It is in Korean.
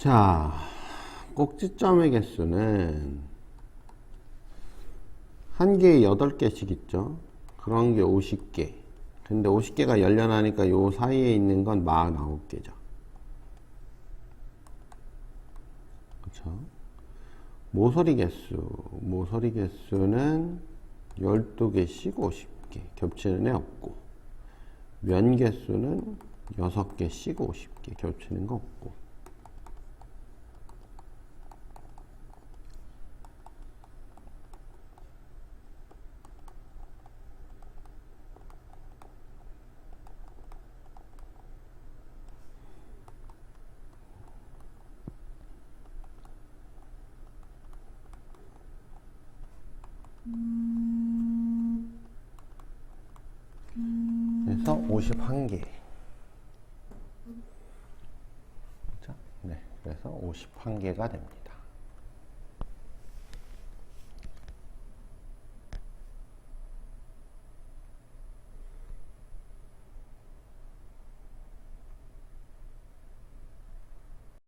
자, 꼭지점의 개수는 한 개에 8개씩 있죠. 그런 게 50개. 근데 50개가 열려나니까 요 사이에 있는 건 49개죠. 그렇죠? 모서리 개수. 모서리 개수는 12개씩 50개. 겹치는 애 없고. 면 개수는 6개씩 50개. 겹치는 거 없고. 그래서 51개. 그죠? 네. 그래서 51개가 됩니다.